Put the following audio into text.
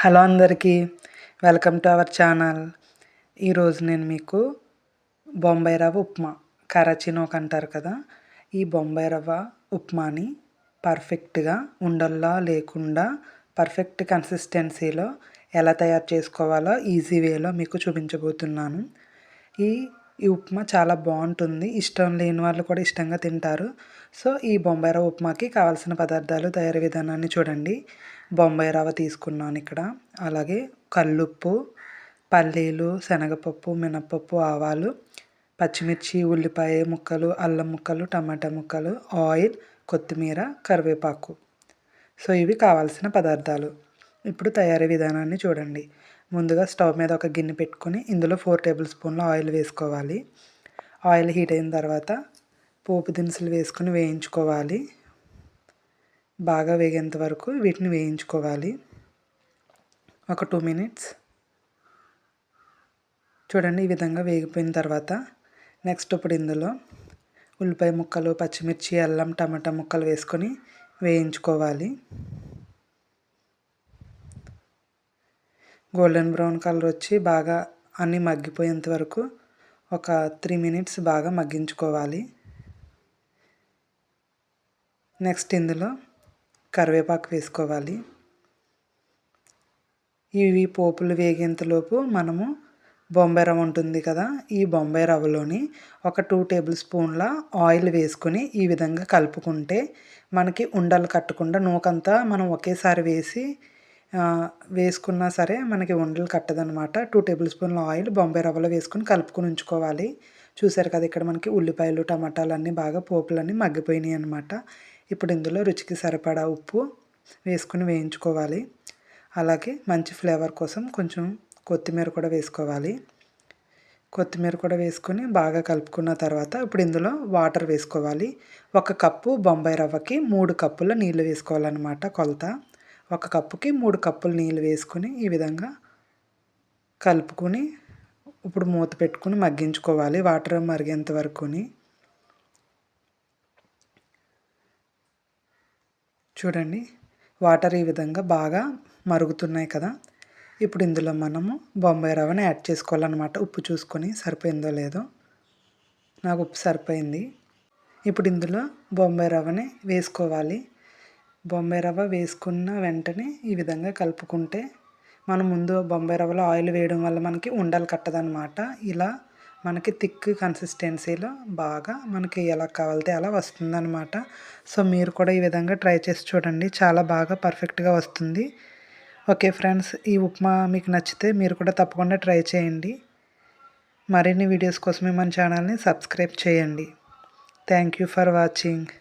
Hello అందరికీ welcome to our channel. ఈరోజు నేను మీకు బొంబాయి రవ్వ ఉప్మా కరాచీనోక్ అంటారు కదా ఈ బొంబాయి రవ్వ ఉప్మాని పర్ఫెక్ట్గా ఉండల్లా లేకుండా పర్ఫెక్ట్ కన్సిస్టెన్సీలో ఎలా తయారు చేసుకోవాలో ఈజీ వేలో మీకు చూపించబోతున్నాను. ఈ ఈ ఉప్మా చాలా బాగుంటుంది. ఇష్టం లేని వాళ్ళు కూడా ఇష్టంగా తింటారు. సో ఈ బొంబాయి రవ్వ ఉప్మాకి కావాల్సిన పదార్థాలు తయారీ విధానాన్ని చూడండి. బొంబాయి రవ్వ తీసుకున్నాను ఇక్కడ. అలాగే కల్లుప్పు పల్లీలు శనగపప్పు మినపప్పు ఆవాలు పచ్చిమిర్చి ఉల్లిపాయ ముక్కలు అల్లం ముక్కలు టమాటా ముక్కలు ఆయిల్ కొత్తిమీర కరివేపాకు. సో ఇవి కావాల్సిన పదార్థాలు. ఇప్పుడు తయారీ విధానాన్ని చూడండి. ముందుగా స్టవ్ మీద ఒక గిన్నె పెట్టుకొని ఇందులో ఫోర్ టేబుల్ స్పూన్ల ఆయిల్ వేసుకోవాలి. ఆయిల్ హీట్ అయిన తర్వాత పోపు దినుసులు వేసుకొని వేయించుకోవాలి. బాగా వేగేంత వరకు వీటిని వేయించుకోవాలి. ఒక టూ మినిట్స్. చూడండి ఈ విధంగా వేగిపోయిన తర్వాత నెక్స్ట్ ఇప్పుడు ఇందులో ఉల్లిపాయ ముక్కలు పచ్చిమిర్చి అల్లం టమాటా ముక్కలు వేసుకొని వేయించుకోవాలి. గోల్డెన్ బ్రౌన్ కలర్ వచ్చి బాగా అన్నీ మగ్గిపోయేంత వరకు ఒక త్రీ మినిట్స్ బాగా మగ్గించుకోవాలి. నెక్స్ట్ ఇందులో కరివేపాకు వేసుకోవాలి. ఇవి పోపులు వేగేంతలోపు మనము బొంబాయి రవ్వ ఉంటుంది కదా ఈ బొంబాయి రవ్వలోని ఒక టూ టేబుల్ స్పూన్ల ఆయిల్ వేసుకొని ఈ విధంగా కలుపుకుంటే మనకి ఉండలు కట్టకుండా నూకంతా మనం ఒకేసారి వేసి వేసుకున్నా సరే మనకి ఉండలు కట్టదనమాట టూ టేబుల్ స్పూన్ల ఆయిల్ బొంబాయి రవ్వలో వేసుకొని కలుపుకొని ఉంచుకోవాలి. చూసారు కదా ఇక్కడ మనకి ఉల్లిపాయలు టమాటాలు అన్నీ బాగా పోపులన్నీ మగ్గిపోయినాయి అనమాట ఇప్పుడు ఇందులో రుచికి సరిపడా ఉప్పు వేసుకుని వేయించుకోవాలి. అలాగే మంచి ఫ్లేవర్ కోసం కొంచెం కొత్తిమీర కూడా వేసుకోవాలి. కొత్తిమీర కూడా వేసుకొని బాగా కలుపుకున్న తర్వాత ఇప్పుడు ఇందులో వాటర్ వేసుకోవాలి. ఒక కప్పు బొంబాయి రవ్వకి మూడు కప్పుల నీళ్ళు వేసుకోవాలన్నమాట కొలత. ఒక కప్పుకి మూడు కప్పులు నీళ్ళు వేసుకొని ఈ విధంగా కలుపుకొని ఇప్పుడు మూత పెట్టుకుని మగ్గించుకోవాలి. వాటర్ మరిగేంత వరకుని. చూడండి వాటర్ ఈ విధంగా బాగా మరుగుతున్నాయి కదా. ఇప్పుడు ఇందులో మనము బొంబాయి రవ్వని యాడ్ చేసుకోవాలన్నమాట. ఉప్పు చూసుకొని సరిపోయిందో లేదో. నాకు ఉప్పు సరిపోయింది. ఇప్పుడు ఇందులో బొంబాయి రవ్వని వేసుకోవాలి. బొంబాయి రవ్వ వేసుకున్న వెంటనే ఈ విధంగా కలుపుకుంటే మనం ముందు బొంబాయి రవ్వలో ఆయిల్ వేయడం వల్ల మనకి ఉండలు కట్టదనమాట ఇలా మనకి థిక్ కన్సిస్టెన్సీలో బాగా మనకి ఎలా కావాలితే అలా వస్తుందన్నమాట. సో మీరు కూడా ఈ విధంగా ట్రై చేసి చూడండి. చాలా బాగా పర్ఫెక్ట్గా వస్తుంది. ఓకే ఫ్రెండ్స్ ఈ ఉప్మా మీకు నచ్చితే మీరు కూడా తప్పకుండా ట్రై చేయండి. మరిన్ని వీడియోస్ కోసమే మన ఛానల్ని సబ్స్క్రైబ్ చేయండి. Thank you for watching.